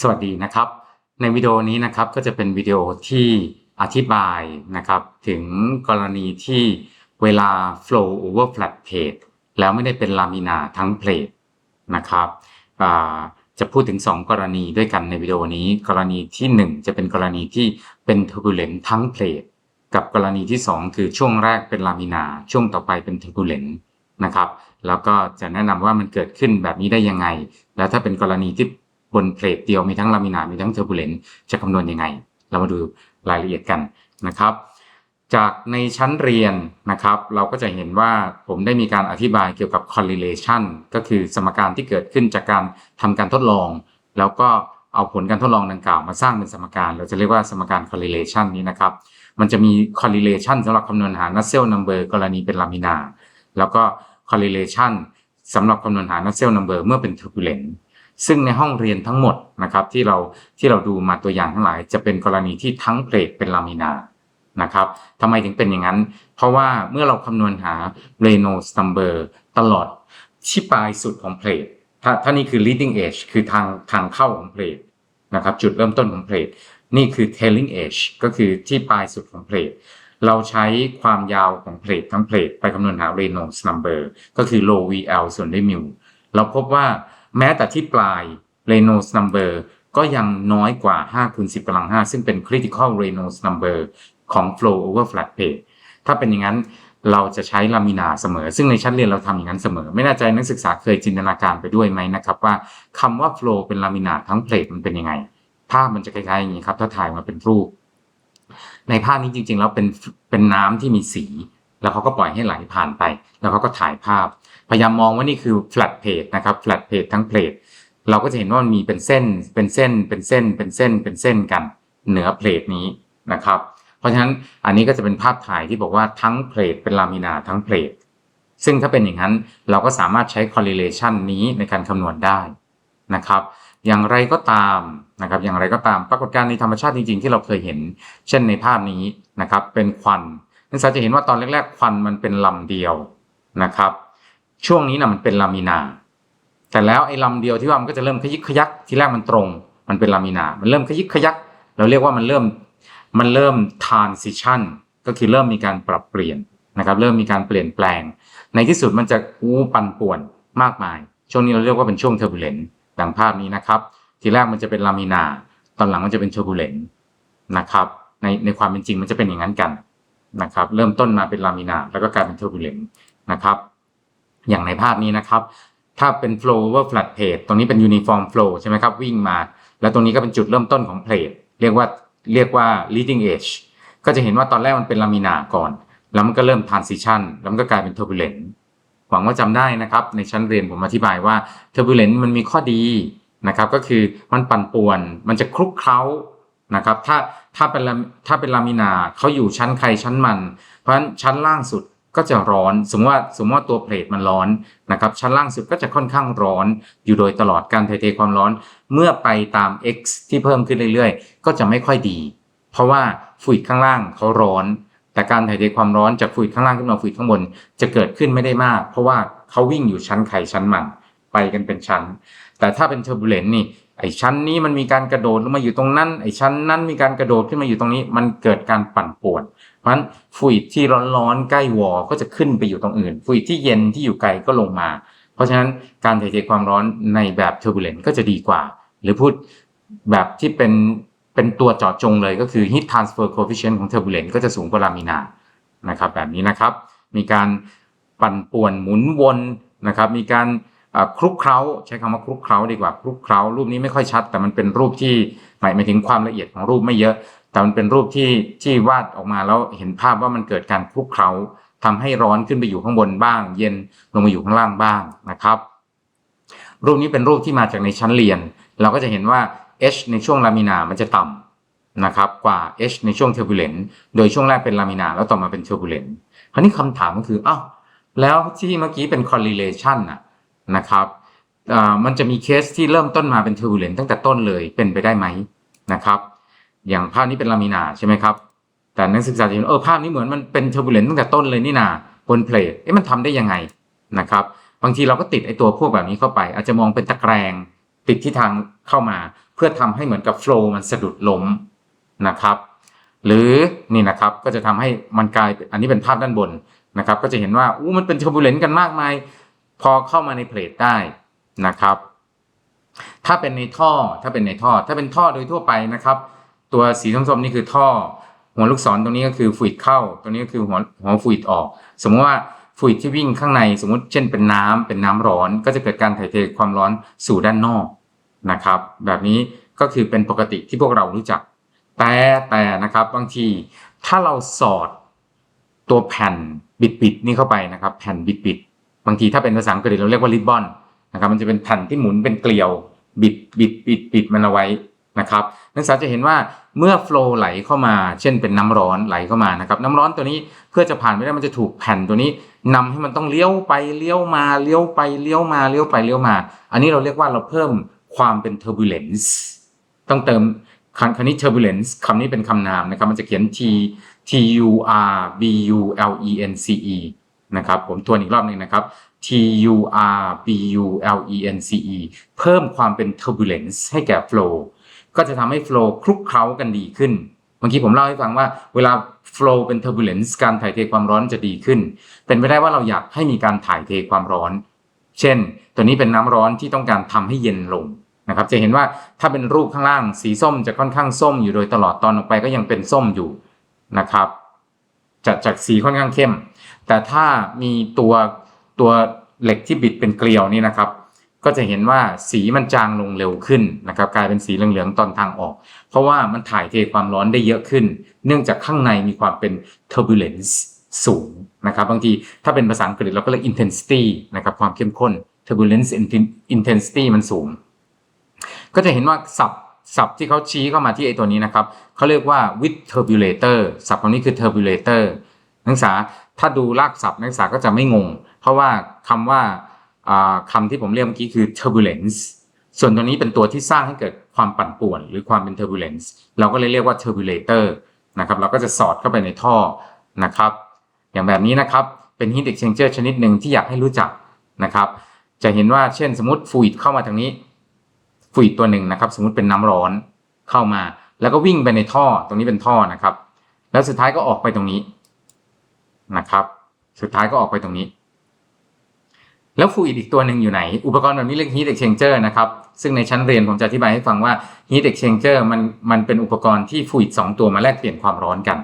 สวัสดีนะครับ ในวิดีโอนี้นะครับก็จะเป็นวิดีโอที่อธิบายนะครับ ถึงกรณีที่เวลา flow over flat plate แล้วไม่ได้เป็นลามินาทั้งเพลทนะครับจะพูดถึง 2 กรณีด้วยกันในวิดีโอนี้ กรณีที่ 1 จะเป็นกรณีที่เป็น turbulent ทั้งเพลทกับกรณีที่ 2 คือช่วงแรกเป็นลามินาช่วงต่อไปเป็น turbulent นะครับ แล้วก็จะแนะนำว่ามันเกิดขึ้นแบบนี้ได้ยังไง แล้วถ้าเป็นกรณีที่ บนเพลทเดียวมีทั้งลามินามีทั้งเทอร์บูเลนจะคำนวณยังไง เรามาดูรายละเอียดกันนะครับ จากในชั้นเรียนนะครับ เราก็จะเห็นว่าผมได้มีการอธิบายเกี่ยวกับ correlation ก็คือสมการที่เกิดขึ้นจากการทำการทดลอง แล้วก็เอาผลการทดลองดังกล่าวมาสร้างเป็นสมการ เราจะเรียกว่าสมการ correlation นี้นะครับ มันจะมี correlation สำหรับคำนวณหา Nusselt number กรณีเป็นลามินาแล้วก็ correlation สำหรับคำนวณหา Nusselt number เมื่อเป็น turbulent ซึ่งในห้องเรียนทั้งหมดนะครับที่เราที่เราดูมาตัวอย่างทั้งหลาย จะเป็นกรณีที่ทั้งเพลทเป็นลามินานะครับทำไมถึงเป็นอย่างนั้น เพราะว่าเมื่อเราคำนวณหา Reynolds number ตลอดที่ปลายสุดของเพลทถ้าถ้านี่คือ leading edge คือทางทางเข้าของเพลทนะครับจุดเริ่มต้นของเพลทนี่คือ tailing edge ก็คือที่ปลายสุดของเพลทเราใช้ความยาวของเพลททั้งเพลทไปคำนวณหา Reynolds number ก็คือ low VL ส่วนด้วยมิวเราพบว่า แม้แต่ที่ปลาย Reynolds number ก็ยังน้อยกว่า5คูณ10กำลัง 5 ซึ่งเป็น critical Reynolds number ของ flow over flat plate ถ้าเป็นอย่างนั้นเราจะใช้ลามินาเสมอ ซึ่งในชั้นเรียนเราทำอย่างนั้นเสมอ ไม่แน่ใจนักศึกษาเคยจินตนาการไปด้วยไหมนะครับ ว่าคำว่า flow เป็นลามินาทั้งเพลทมันเป็นยังไง ภาพมันจะคล้ายๆอย่างนี้ครับ ถ้าถ่ายมาเป็นรูป ในภาพนี้จริงๆแล้วเป็นเป็นน้ำที่มีสี แล้วเขาก็ปล่อยให้ไหลผ่านไป แล้วเขาก็ถ่ายภาพ พยายามมองว่านี่คือ flat plate นะครับ flat plate ทั้งเพลทเราก็จะเห็นว่ามันมีเป็นเส้น เป็นเส้น เป็นเส้น เป็นเส้น เป็นเส้นกันเหนือเพลทนี้นะครับ เพราะฉะนั้นอันนี้ก็จะเป็นภาพถ่ายที่บอกว่าทั้งเพลทเป็นลามินาทั้งเพลทซึ่งถ้าเป็นอย่างนั้นเราก็สามารถใช้ correlation นี้ในการคำนวณได้นะครับ อย่างไรก็ตามนะครับ อย่างไรก็ตามปรากฏการณ์ในธรรมชาติจริงๆ ที่เราเคยเห็น เช่นในภาพนี้นะครับ เป็นควันนักศึกษาจะเห็นว่าตอนแรกๆ ควันมันเป็นลำเดียวนะครับ ช่วงนี้นะมันเป็นลามินา แต่แล้วไอ้ลำเดียวที่ว่ามันก็จะเริ่มขยิกขยักที่แรกมันตรง มันเป็นลามินา มันเริ่มขยิกขยัก เราเรียกว่ามันเริ่มมันเริ่ม transition ก็คือเริ่มมีการปรับเปลี่ยนนะครับ เริ่มมีการเปลี่ยนแปลง ในที่สุดมันจะอู้ปั่นป่วนมากมาย ช่วงนี้เราเรียกว่าเป็นช่วง turbulent ดังภาพนี้นะครับ ทีแรกมันจะเป็นลามินา ตอนหลังมันจะเป็น turbulent นนะครับ ในในความเป็นจริงมันจะเป็นอย่างนั้นกันนะครับ เริ่มต้นมาเป็นลามินา แล้วก็กลายเป็น turbulent นะครับ อย่างในภาพนี้นะครับ ถ้าเป็น flow over flat plate ตรงนี้เป็น uniform flow ใช่ไหมครับ วิ่งมา แล้วตรงนี้ก็เป็นจุดเริ่มต้นของ plate เรียกว่าเรียกว่า leading edge ก็จะเห็นว่าตอนแรกมันเป็นลามินาก่อน แล้วมันก็เริ่ม transition แล้วมันก็กลายเป็น turbulent หวังว่าจำได้นะครับ ในชั้นเรียนผมอธิบายว่า turbulent มันมีข้อดีนะครับ ก็คือมันปั่นป่วน มันจะคลุกเคล้านะครับ ถ้าถ้าเป็นถ้าเป็นลามินาเขาอยู่ชั้นใครชั้นมัน เพราะฉะนั้นชั้นล่างสุด ก็จะร้อน สมมติว่าสมมติว่าตัวเพลทมันร้อนนะครับชั้นล่างสุดก็จะค่อนข้างร้อนอยู่โดยตลอดการถ่ายเทความร้อน เมื่อไปตาม x ที่เพิ่มขึ้นเรื่อยๆ ก็จะไม่ค่อยดี เพราะว่าฟลูอิดข้างล่างเขาร้อน แต่การถ่ายเทความร้อนจากฟลูอิดข้างล่างขึ้นมาฟลูอิดข้างบนจะเกิดขึ้นไม่ได้มาก เพราะว่าเขาวิ่งอยู่ชั้นไข่ชั้นมันไปกันเป็นชั้น แต่ถ้าเป็นเทอร์บูเลนนี่ไอชั้นนี้มันมีการกระโดดลงมาอยู่ตรงนั้นไอชั้นนั้นมีการกระโดดขึ้นมาอยู่ตรงนี้ มันเกิดการปั่นป่วน เพราะฉะนั้นฟลูอิดที่ร้อนๆใกล้วอลก็จะขึ้นไปอยู่ตรงอื่นฟลูอิดที่เย็นที่อยู่ไกลก็ลงมา เพราะฉะนั้นการถ่ายเทความร้อนในแบบเทอร์บูเลนก็จะดีกว่า หรือพูดแบบที่เป็นเป็นตัวเจาะจงเลยก็คือ heat transfer coefficient ของ turbulent ก็จะสูงกว่าลามินานะครับแบบนี้นะครับ มีการปั่นป่วนหมุนวนนะครับ มีการคลุกเคล้าใช้คำว่าคลุกเคล้าดีกว่าคลุกเคล้ารูปนี้ไม่ค่อยชัด แต่มันเป็นรูปที่หมายหมายถึงความละเอียดของรูปไม่เยอะ แต่มันเป็นรูปที่ที่วาดออกมาแล้วเห็นภาพว่ามันเกิดการคลุกเคล้าทำให้ร้อนขึ้นไปอยู่ข้างบนบ้าง เย็นลงมาอยู่ข้างล่างบ้างนะครับ รูปนี้เป็นรูปที่มาจากในชั้นเรียน เราก็จะเห็นว่า H ในช่วงลามินามันจะต่ำนะครับกว่า H ในช่วงเทอร์บูเลนโดยช่วงแรกเป็นลามินาแล้วต่อมาเป็นเทอร์บูเลนคราวนี้คำถามก็คืออ้าวแล้วที่เมื่อกี้เป็น correlation นะนะครับมันจะมีเคสที่เริ่มต้นมาเป็นเทอร์บูเลนตั้งแต่ต้นเลยเป็นไปได้ไหมนะครับ อย่างภาพนี้เป็นลามินาใช่ไหมครับ แต่นักศึกษาจะเห็นเออภาพนี้เหมือนมันเป็นเทอร์บูเลนตั้งแต่ต้นเลยนี่นาบนเพลทเอ๊ะมันทำได้ยังไงนะครับบางทีเราก็ติดไอตัวพวกแบบนี้เข้าไป อาจจะมองเป็นตะแกรงติดที่ทางเข้ามา เพื่อทำให้เหมือนกับโฟล์มันสะดุดล้มนะครับหรือนี่นะครับก็จะทำให้มันกลายอันนี้เป็นภาพด้านบนนะครับ ก็จะเห็นว่าอู้มันเป็นเทอร์บูเลนกันมากมาย พอเข้ามาในเพลทได้นะครับ ถ้าเป็นในท่อถ้าเป็นในท่อ ถ้าเป็นท่อโดยทั่วไปนะครับ ตัวสีส้มๆนี่คือท่อ หัวลูกศรตรงนี้ก็คือฟลูอิดเข้า ตรงนี้ก็คือหัวหัวฟลูอิดออก สมมติว่าฟลูอิดที่วิ่งข้างในสมมติเช่นเป็นน้ำเป็นน้ำร้อน ก็จะเกิดการถ่ายเทความร้อนสู่ด้านนอกนะครับ แบบนี้ก็คือเป็นปกติที่พวกเรารู้จัก แต่แต่นะครับบางทีถ้าเราสอดตัวแผ่นบิดๆนี่เข้าไปนะครับ แผ่นบิดๆบางทีถ้าเป็นภาษาอังกฤษเราเรียกว่าริบบอนนะครับ มันจะเป็นแผ่นที่หมุนเป็นเกลียว บิดบิดบิดบิดมันเอาไว้นะครับ นักศึกษาจะเห็นว่า เมื่อโฟลว์ไหลเข้ามา เช่นเป็นน้ำร้อนไหลเข้ามานะครับน้ำร้อนตัวนี้เพื่อจะผ่านไปได้มันจะถูกแผ่นตัวนี้นำให้มันต้องเลี้ยวไปเลี้ยวมาเลี้ยวไปเลี้ยวมาเลี้ยวไปเลี้ยวมา อันนี้เราเรียกว่าเราเพิ่มความเป็น turbulence ต้องเติมคำคำนี้ turbulence คำนี้เป็นคำนามนะครับ มันจะเขียน t t u r b u l e n c e นะครับ ผมทวนอีกรอบหนึ่งนะครับ t u r b u l e n c e เพิ่มความเป็น turbulence ให้แก่ flow ก็จะทำให้ flow คลุกเคล้ากันดีขึ้นเมื่อกี้ผมเล่าให้ฟังว่าเวลา flow เป็น turbulence การถ่ายเทความร้อนจะดีขึ้น เป็นไปได้ว่าเราอยากให้มีการถ่ายเทความร้อน เช่น ตัวนี้เป็นน้ำร้อนที่ต้องการทำให้เย็นลงนะครับจะเห็นว่าถ้าเป็นรูปข้างล่างสีส้มจะค่อนข้างส้มอยู่โดยตลอดตอนออกไปก็ยังเป็นส้มอยู่นะครับจะจากสีค่อนข้างเข้ม แต่ถ้ามีตัวตัวเหล็กที่บิดเป็นเกลียวนี่นะครับ ก็จะเห็นว่าสีมันจางลงเร็วขึ้นนะครับกลายเป็นสีเหลืองๆตอนทางออก เพราะว่ามันถ่ายเทความร้อนได้เยอะขึ้น เนื่องจากข้างในมีความเป็น turbulence สูงนะครับบางทีถ้าเป็นภาษาอังกฤษเราก็เรียก intensity นะครับความเข้มข้น turbulence intensity มันสูง ก็จะเห็นว่าศัพท์ศัพท์ที่เขาชี้เข้ามาที่ไอตัวนี้นะครับเขาเรียกว่า with turbulator ศัพท์ตรงนี้คือ turbulator นักศึกษาถ้าดูรากศัพท์นักศึกษาก็จะไม่งง เพราะว่าคำว่า คำที่ผมเรียกเมื่อกี้คือ turbulence ส่วนตัวนี้เป็นตัวที่สร้างให้เกิดความปั่นป่วน หรือความเป็น turbulence เราก็เลยเรียกว่า turbulator นะครับ เราก็จะสอดเข้าไปในท่อนะครับ อย่างแบบนี้นะครับ เป็น heat exchanger ชนิดหนึ่งที่อยากให้รู้จักนะครับ จะเห็นว่าเช่นสมมติฟูดเข้ามาทางนี้ฟูดตัวหนึ่งนะครับ สมมติเป็นน้ำร้อนเข้ามา แล้วก็วิ่งไปในท่อตรงนี้เป็นท่อนะครับ แล้วสุดท้ายก็ออกไปตรงนี้นะครับ สุดท้ายก็ออกไปตรงนี้ แล้วฟลูอิดอีกตัวหนึ่งอยู่ไหน อุปกรณ์แบบนี้เรียก heat exchanger นะครับ ซึ่งในชั้นเรียนผมจะอธิบายให้ฟังว่า heat exchanger มันมันเป็นอุปกรณ์ที่ฟลูอิดสองตัวมาแลกเปลี่ยนความร้อนกัน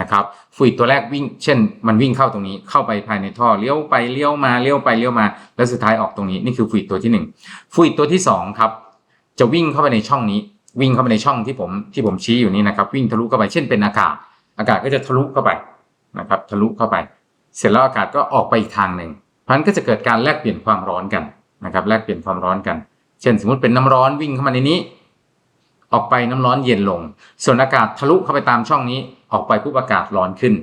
นะครับฟลูอิดตัวแรกวิ่ง เช่น มันวิ่งเข้าตรงนี้เข้าไปภายในท่อเลี้ยวไปเลี้ยวมาเลี้ยวไปเลี้ยวมา แล้วสุดท้ายออกตรงนี้นี่คือฟลูอิดตัวที่หนึ่งฟลูอิดตัวที่สองครับจะวิ่งเข้าไปในช่องนี้ วิ่งเข้าไปในช่องที่ผมที่ผมชี้อยู่นี้นะครับ วิ่งทะลุเข้าไปเช่นเป็นอากาศ อากาศก็จะทะลุเข้าไปนะครับ ทะลุเข้าไป เสร็จแล้วอากาศก็ออกไปอีกทางหนึ่ง พันก็จะเกิดการแลกเปลี่ยนความร้อนกันนะครับแลกเปลี่ยนความร้อนกัน เช่น สมมติเป็นน้ำร้อนวิ่งเข้ามาในนี้ ออกไปน้ำร้อนเย็นลง ส่วนอากาศทะลุเข้าไปตามช่องนี้ออกไปปุ๊บอากาศร้อนขึ้น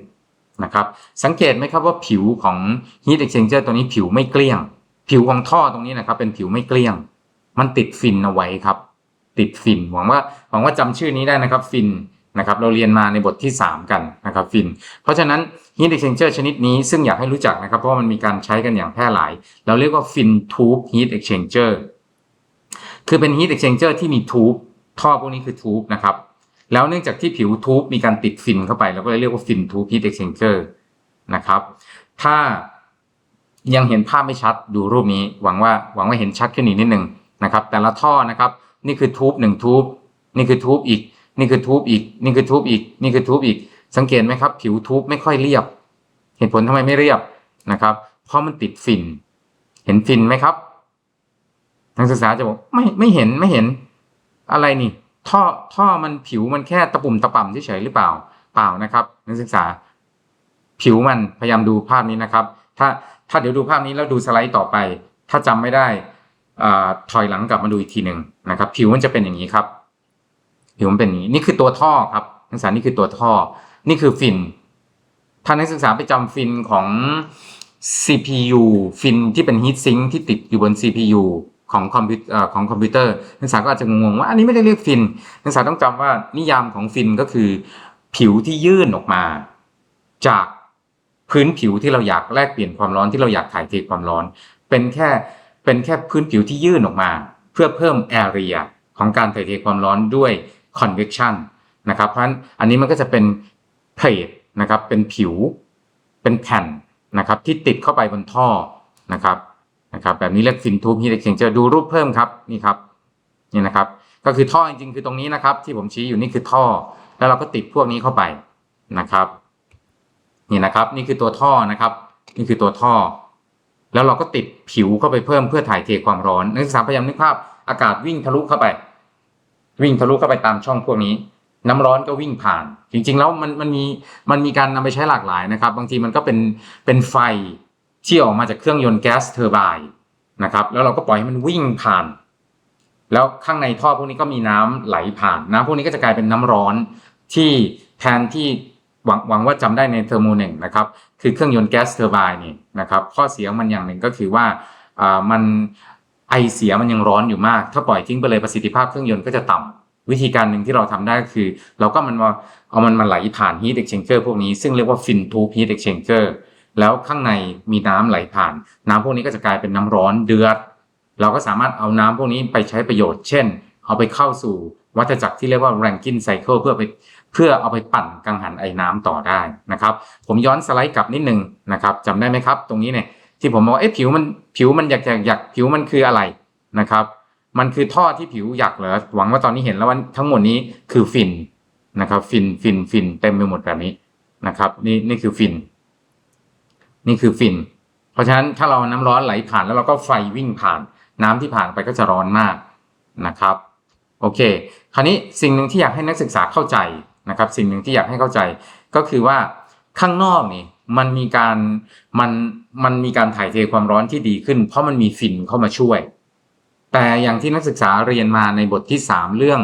นะครับสังเกตไหมครับว่าผิวของ heat exchanger ตัวนี้ผิวไม่เกลี้ยง ผิวของท่อตรงนี้นะครับเป็นผิวไม่เกลี้ยง มันติดฟินเอาไว้ครับ ติดฟินหวังว่าหวังว่าจำชื่อนี้ได้นะครับฟิน นะครับเราเรียนมาในบทที่ 3 กันนะครับฟิน เพราะฉะนั้น heat exchanger ชนิดนี้ซึ่งอยากให้รู้จักนะครับ เพราะว่ามันมีการใช้กันอย่างแพร่หลาย เราเรียกว่าฟินทูบ heat exchanger คือเป็น heat exchanger ที่มีทูบท่อพวกนี้คือทูบนะครับแล้วเนื่องจากที่ผิวทูบมีการติดฟินเข้าไปเราก็เลยเรียกว่าฟินทูบ heat exchanger นะครับถ้ายังเห็นภาพไม่ชัดดูรูปนี้หวังว่าหวังว่าเห็นชัดขึ้นอีกนิดหนึ่งนะครับแต่ละท่อนะครับนี่คือทูบหนึ่งทูบนี่คือทูบอีก นี่คือทูบอีก นี่คือทูบอีก นี่คือทูบอีก สังเกตไหมครับ ผิวทูบไม่ค่อยเรียบ เหตุผลทำไมไม่เรียบนะครับ เพราะมันติดฟินเห็นฟินไหมครับนักศึกษาจะบอกไม่ไม่เห็นไม่เห็นอะไรนี่ ท่อท่อมันผิวมันแค่ตะปุ่มตะป่ำเฉยๆหรือเปล่า เปล่านะครับ นักศึกษา ผิวมันพยายามดูภาพนี้นะครับ ถ้าถ้าเดี๋ยวดูภาพนี้แล้วดูสไลด์ต่อไป ถ้าจำไม่ได้อ่าถอยหลังกลับมาดูอีกทีหนึ่งนะครับ ผิวมันจะเป็นอย่างนี้ครับ ผิวมันเป็นอย่างนี้นี่คือตัวท่อครับนักศึกษานี่คือตัวท่อ นี่คือฟิน ถ้านักศึกษาไปจำฟินของ CPU ฟินที่เป็นฮีทซิงที่ติดอยู่บน CPU ของคอมพิวเอ่อของคอมพิวเตอร์นักศึกษาก็อาจจะงงว่าอันนี้ไม่ได้เรียกฟินนักศึกษาต้องจำว่านิยามของฟินก็คือผิวที่ยื่นออกมา จากพื้นผิวที่เราอยากแลกเปลี่ยนความร้อนที่เราอยากถ่ายเทความร้อน เป็นแค่เป็นแค่พื้นผิวที่ยื่นออกมา เพื่อเพิ่มแอเรียของการถ่ายเทความร้อนด้วย convection นะครับ เพราะฉะนั้นอันนี้มันก็จะเป็นเพลทนะครับ เป็นผิว เป็นแผ่นนะครับ ที่ติดเข้าไปบนท่อนะครับนะครับ แบบนี้เรียกฟินทูบฮีทเอ็กเชนเจอร์ดูรูปเพิ่มครับนี่ครับนี่นะครับ ก็คือท่อจริงๆคือตรงนี้นะครับ ที่ผมชี้อยู่นี่คือท่อ แล้วเราก็ติดพวกนี้เข้าไปนะครับ นี่นะครับ นี่คือตัวท่อนะครับ นี่คือตัวท่อ แล้วเราก็ติดผิวเข้าไปเพิ่มเพื่อถ่ายเทความร้อนนักศึกษาพยายามนึกภาพอากาศวิ่งทะลุเข้าไป วิ่งทะลุเข้าไปตามช่องพวกนี้ น้ำร้อนก็วิ่งผ่าน จริง ๆ แล้วมันมันมีมันมีการนำไปใช้หลากหลายนะครับ บางทีมันก็เป็นเป็นไฟที่ออกมาจากเครื่องยนต์แก๊สเทอร์ไบน์นะครับแล้วเราก็ปล่อยให้มันวิ่งผ่าน แล้วข้างในท่อพวกนี้ก็มีน้ำไหลผ่าน น้ำพวกนี้ก็จะกลายเป็นน้ำร้อนที่แทนที่หวังหวังว่าจำได้ในเทอร์โมหนึ่งนะครับคือเครื่องยนต์แก๊สเทอร์ไบน์นี่นะครับข้อเสียของมันอย่างหนึ่งก็คือว่ามัน ไอเสียมันยังร้อนอยู่มาก ถ้าปล่อยทิ้งไปเลยประสิทธิภาพเครื่องยนต์ก็จะต่ำวิธีการหนึ่งที่เราทำได้ก็คือ เราก็มันมาเอามันมาไหลผ่าน heat exchanger พวกนี้ซึ่งเรียกว่า fin tube heat exchanger แล้วข้างในมีน้ำไหลผ่าน น้ำพวกนี้ก็จะกลายเป็นน้ำร้อนเดือด เราก็สามารถเอาน้ำพวกนี้ไปใช้ประโยชน์ เช่น เอาไปเข้าสู่วัฏจักรที่เรียกว่า Rankine cycle เพื่อไปเพื่อเอาไปปั่นกังหันไอ้น้ำต่อได้นะครับ ผมย้อนสไลด์กลับนิดนึงนะครับจำได้ไหมครับ ตรงนี้เนี่ย ที่ผมบอกเอ๊ะผิวมันผิวมันหยักหยักหยักผิวมันคืออะไรนะครับ มันคือท่อที่ผิวหยักเหรอหวังว่าตอนนี้เห็นแล้วว่าทั้งหมดนี้คือฟินนะครับ ฟินฟินฟินเต็มไปหมดแบบนี้นะครับ นี่นี่คือฟิน นี่คือฟิน เพราะฉะนั้นถ้าเราน้ำร้อนไหลผ่านแล้วเราก็ไฟวิ่งผ่าน น้ำที่ผ่านไปก็จะร้อนมากนะครับโอเค คราวนี้สิ่งหนึ่งที่อยากให้นักศึกษาเข้าใจนะครับ สิ่งหนึ่งที่อยากให้เข้าใจก็คือว่า ข้างนอกนี่มันมีการมันมันมีการถ่ายเทความร้อนที่ดีขึ้น เพราะมันมีฟินเข้ามาช่วย แต่อย่างที่นักศึกษาเรียนมาในบทที่ 3 เรื่อง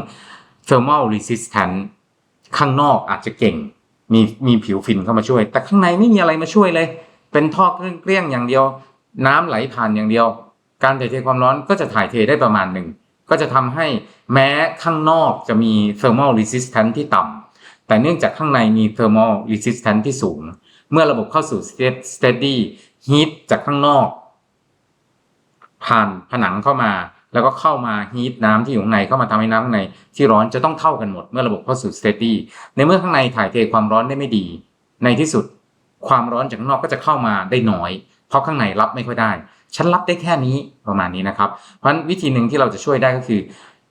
thermal resistance ข้างนอกอาจจะเก่ง มีมีผิวฟินเข้ามาช่วย แต่ข้างในไม่มีอะไรมาช่วยเลย เป็นท่อเกลี้ยงๆอย่างเดียว น้ำไหลผ่านอย่างเดียว การถ่ายเทความร้อนก็จะถ่ายเทได้ประมาณหนึ่งก็จะทำให้แม้ข้างนอกจะมี thermal resistance ที่ต่ำ แต่เนื่องจากข้างในมี thermal resistance ที่สูง เมื่อระบบเข้าสู่ state- steady heat จากข้างนอก ผ่านผนังเข้ามา แล้วก็เข้ามาฮีทน้ำที่อยู่ข้างในเข้ามาทำให้น้ำข้างในที่ร้อนจะต้องเท่ากันหมดเมื่อระบบเข้าสู่ steady ในเมื่อข้างในถ่ายเทความร้อนได้ไม่ดี ในที่สุดความร้อนจากข้างนอกก็จะเข้ามาได้น้อย เพราะข้างในรับไม่ค่อยได้ ฉันรับได้แค่นี้ประมาณนี้นะครับ เพราะฉะนั้นวิธีหนึ่งที่เราจะช่วยได้ก็คือ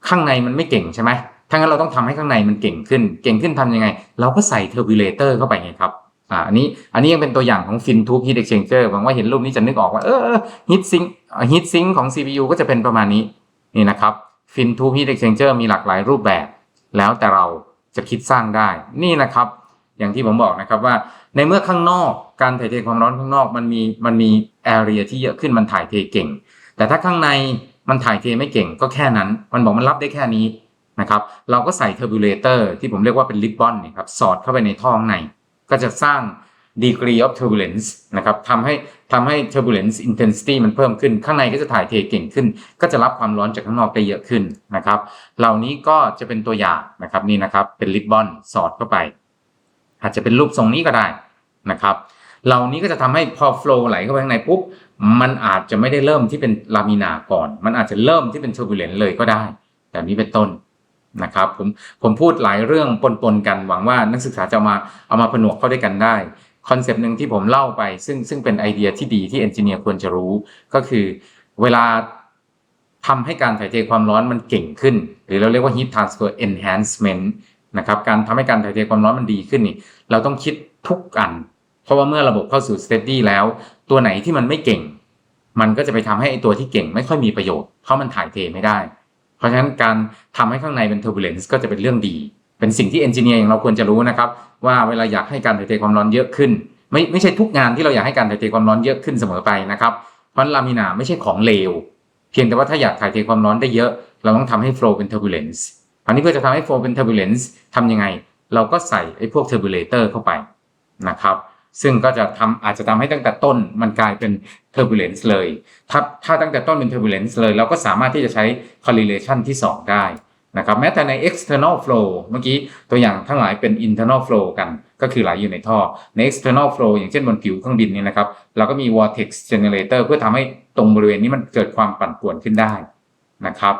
ข้างในมันไม่เก่งใช่ไหม ถ้างั้นเราต้องทำให้ข้างในมันเก่งขึ้น เก่งขึ้นทำยังไง เราก็ใส่เทอร์บิเลเตอร์เข้าไปไงครับอ่าอันนี้อันนี้ยังเป็นตัวอย่างของฟินทูบฮีเอ็กเชนเจอร์หวังว่าเห็นรูปนี้จะนึกออกว่าเออฮีทซิงฮีทซิงของ CPU ก็จะเป็นประมาณนี้นี่นะครับฟินทูบฮีเอ็กเชนเจอร์มีหลากหลายรูปแบบ แล้วแต่เราจะคิดสร้างได้นี่นะครับ อย่างที่ผมบอกนะครับว่าในเมื่อข้างนอกการถ่ายเทความร้อนข้างนอกมันมีมันมีแอเรียที่เยอะขึ้นมันถ่ายเทเก่ง แต่ถ้าข้างในมันถ่ายเทไม่เก่งก็แค่นั้น มันบอกมันรับได้แค่นี้ นะครับเราก็ใส่เทอร์บูเลเตอร์ที่ผมเรียกว่าเป็นลิปบอนเนี่ยครับสอดเข้าไปในท่อข้างใน ก็จะสร้าง degree of turbulence นะครับทำให้ทำให้ turbulence intensity มันเพิ่มขึ้น ข้างในก็จะถ่ายเทเก่งขึ้น ก็จะรับความร้อนจากข้างนอกได้เยอะขึ้นนะครับ เหล่านี้ก็จะเป็นตัวอย่างนะครับนี่นะครับเป็นลิปบอนสอดเข้าไป อาจจะเป็นรูปทรงนี้ก็ได้นะครับ เหล่านี้ก็จะทำให้พอ flow ไหลเข้าไปข้างในปุ๊บ มันอาจจะไม่ได้เริ่มที่เป็นลามินาก่อน มันอาจจะเริ่มที่เป็น turbulent เลยก็ได้ แบบนี้เป็นต้น นะครับผมผมพูดหลายเรื่องปนๆกันหวังว่านักศึกษาจะมาเอามาผนวกเข้าด้วยกันได้คอนเซปต์หนึ่งที่ผมเล่าไป ซึ่งซึ่งเป็นไอเดียที่ดีที่เอนจิเนียร์ควรจะรู้ ก็คือเวลาทำให้การถ่ายเทความร้อนมันเก่งขึ้น หรือเราเรียกว่า heat transfer enhancement นะครับการทำให้การถ่ายเทความร้อนมันดีขึ้นนี่เราต้องคิดทุกอัน เพราะว่าเมื่อระบบเข้าสู่ steady แล้ว ตัวไหนที่มันไม่เก่ง มันก็จะไปทำให้ไอตัวที่เก่งไม่ค่อยมีประโยชน์เพราะมันถ่ายเทไม่ได้ เพราะฉะนั้นการทำให้ข้างในเป็น turbulence ก็จะเป็นเรื่องดี เป็นสิ่งที่เอนจิเนียร์อย่างเราควรจะรู้นะครับ ว่าเวลาอยากให้การถ่ายเทความร้อนเยอะขึ้น ไม่ไม่ใช่ทุกงานที่เราอยากให้การถ่ายเทความร้อนเยอะขึ้นเสมอไปนะครับเพราะลามินาไม่ใช่ของเลวเพียงแต่ว่าถ้าอยากถ่ายเทความร้อนได้เยอะเราต้องทำให้ flow เป็น turbulence คราวนี้เพื่อจะทำให้ flow เป็น turbulence ทำยังไง เราก็ใส่ไอ้พวก turbulator เข้าไปนะครับ ซึ่งก็จะทำอาจจะทำให้ตั้งแต่ต้นมันกลายเป็น turbulence เลย ถ้าถ้าตั้งแต่ต้นเป็น turbulence เลย เราก็สามารถที่จะใช้ correlation ที่ 2 ได้นะครับแม้แต่ใน external flow เมื่อกี้ตัวอย่างทั้งหลายเป็น internal flow กัน ก็คือไหลอยู่ในท่อ ใน external flow อย่างเช่นบนผิวเครื่องบินนี่นะครับ เราก็มี vortex generator เพื่อทำให้ตรงบริเวณนี้มันเกิดความปั่นป่วนขึ้นได้นะครับ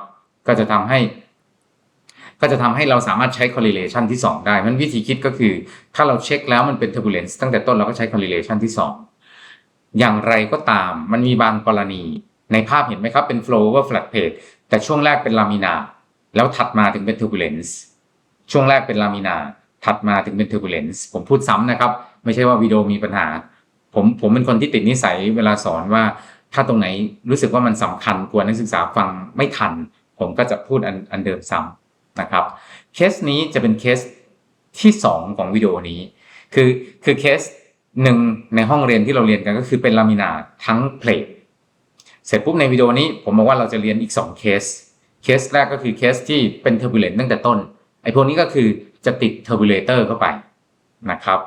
ก็จะทำให้ ก็จะทำให้เราสามารถใช้ correlation ที่ 2 ได้มันวิธีคิดก็คือ ถ้าเราเช็คแล้วมันเป็น turbulence ตั้งแต่ต้นเราก็ใช้ correlation ที่ 2 อย่างไรก็ตามมันมีบางกรณี ในภาพเห็นไหมครับเป็น flow over flat plate แต่ช่วงแรกเป็นลามินาแล้วถัดมาถึงเป็น turbulence ช่วงแรกเป็นลามินาถัดมาถึงเป็น turbulence ผมพูดซ้ำนะครับ ไม่ใช่ว่าวิดีโอมีปัญหา ผมผมเป็นคนที่ติดนิสัยเวลาสอนว่าถ้าตรงไหนรู้สึกว่ามันสำคัญกลัวนักศึกษาฟังไม่ทัน ผมก็จะพูดอันอันเดิมซ้ำ นะครับเคสนี้จะเป็นเคสที่ 2 ของวิดีโอนี้ คือคือเคสหนึ่งในห้องเรียนที่เราเรียนกันก็คือเป็นลามินาทั้งเพลทเสร็จปุ๊บในวิดีโอนี้ผมบอกว่าเราจะเรียนอีก 2 เคส เคสแรกก็คือเคสที่เป็นเทอร์บูเลนต์ตั้งแต่ต้นไอ้พวกนี้ก็คือจะติดเทอร์บูเลเตอร์เข้าไปนะครับ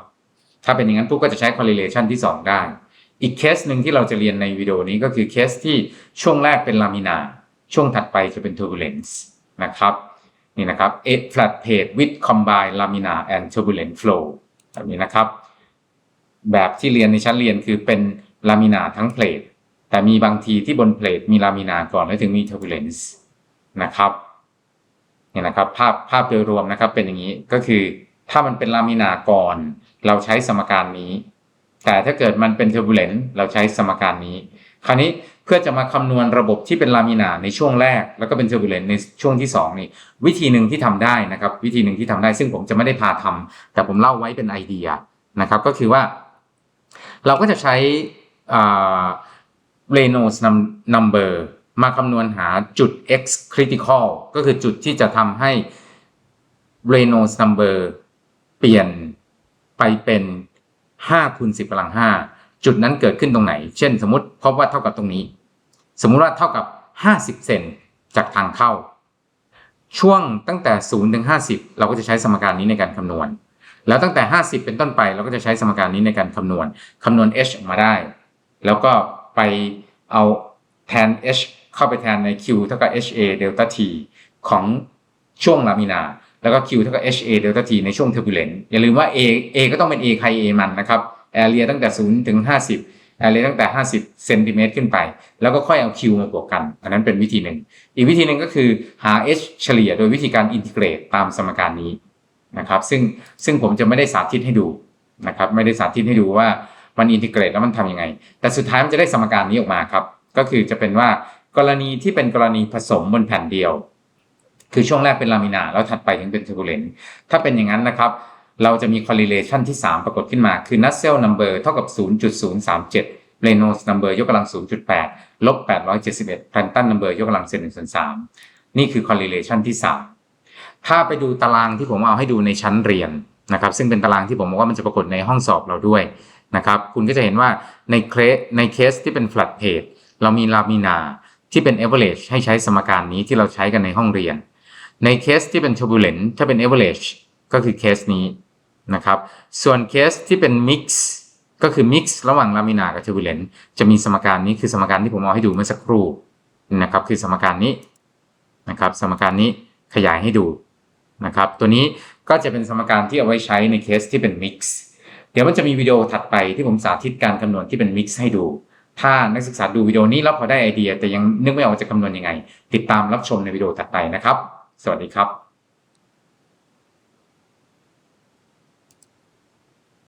ถ้าเป็นอย่างนั้นปุ๊บก็จะใช้ correlation ที่ 2 ได้ อีกเคสหนึ่งที่เราจะเรียนในวิดีโอนี้ก็คือเคสที่ช่วงแรกเป็นลามินาช่วงถัดไปจะเป็น turbulence นะครับ นี่นะครับ a flat plate with combined laminar and turbulent flow แบบนี้นะครับ แบบที่เรียนในชั้นเรียนคือเป็นลามินาทั้งเพลทแต่มีบางทีที่บนเพลทมีลามินาก่อนแล้วถึงมี turbulence นะครับเนี่ยนะครับภาพภาพโดยรวมนะครับเป็นอย่างนี้ก็คือถ้ามันเป็นลามินาก่อน เราใช้สมการนี้ แต่ถ้าเกิดมันเป็น turbulent เราใช้สมการนี้ คราวนี้ เพื่อจะมาคำนวณระบบที่เป็นลามินาในช่วงแรก แล้วก็เป็น turbulent ในช่วงที่2นี่วิธีหนึ่งที่ทำได้นะครับ วิธีหนึ่งที่ทำได้ซึ่งผมจะไม่ได้พาทำแต่ผมเล่าไว้เป็นไอเดียนะครับ ก็คือว่า เราก็จะใช้เรโนส number มาคำนวณหาจุด x critical ก็คือจุดที่จะทำให้ Reynolds number เปลี่ยนไปเป็น5คูณ10กำลัง5 จุดนั้นเกิดขึ้นตรงไหน เช่น สมมติพบว่าเท่ากับตรงนี้ สมมุติว่าเท่ากับ 50 เซนจากทางเข้า ช่วงตั้งแต่0ถึง50 เราก็จะใช้สมการนี้ในการคำนวณ แล้วตั้งแต่ 50 เป็นต้นไป เราก็จะใช้สมการนี้ในการคำนวณคำนวณ h ออกมาได้ แล้วก็ไปเอาแทน h เข้าไปแทนใน q เท่ากับ ha เดลต้า t ของช่วงลามินา แล้วก็ q เท่ากับ ha เดลต้า t ในช่วงเทอร์บูเลนต์อย่าลืมว่า a a ก็ต้องเป็น a ใคร a มันนะครับ area ตั้งแต่0ถึง50 area ตั้งแต่ 50เซนติเมตรขึ้นไป แล้วก็ค่อยเอา q มาบวกกัน อันนั้นเป็นวิธีหนึ่ง อีกวิธีหนึ่งก็คือหา h เฉลี่ยโดยวิธีการอินทิเกรตตามสมการนี้นะครับซึ่งซึ่งผมจะไม่ได้สาธิตให้ดูนะครับไม่ได้สาธิตให้ดูว่ามันอินทิเกรตแล้วมันทำยังไง แต่สุดท้ายมันจะได้สมการนี้ออกมาครับ ก็คือจะเป็นว่ากรณีที่เป็นกรณีผสมบนแผ่นเดียว คือช่วงแรกเป็นลามินาแล้วถัดไปถึงเป็นเทอร์บูเลนถ้าเป็นอย่างนั้นนะครับ เราจะมี correlation ที่ 3 ปรากฏขึ้นมา คือ Nusselt number เท่ากับ 0.037 Reynolds number ยกกำลัง 0.8 ลบ 871 Prandtl number ยกกำลังเศษ1ส่วน3นี่คือ correlation ที่ 3 ถ้าไปดูตารางที่ผมเอาให้ดูในชั้นเรียนนะครับ ซึ่งเป็นตารางที่ผมบอกว่ามันจะปรากฏในห้องสอบเราด้วยนะครับ คุณก็จะเห็นว่าในเคสในเคสที่เป็น flat plate เรามีลามินาที่เป็น average ให้ใช้สมการนี้ที่เราใช้กันในห้องเรียน ในเคสที่เป็น turbulent ถ้าเป็น average ก็คือเคสนี้ นะครับ ส่วนเคสที่เป็น mix ก็คือ mix ระหว่างลามินากับ turbulent จะมีสมการนี้คือสมการที่ผมเอาให้ดูเมื่อสักครู่นะครับ คือสมการนี้นะครับ สมการนี้ขยายให้ดูนะครับ ตัวนี้ก็จะเป็นสมการที่เอาไว้ใช้ในเคสที่เป็น mix เดี๋ยวมันจะมีวิดีโอถัดไปที่ผมสาธิตการคำนวณที่เป็น mix ให้ดู ถ้านักศึกษาดูวิดีโอนี้แล้วพอได้ไอเดีย แต่ยังนึกไม่ออกจะคำนวณยังไง ติดตามรับชมในวิดีโอถัดไปนะครับ สวัสดีครับ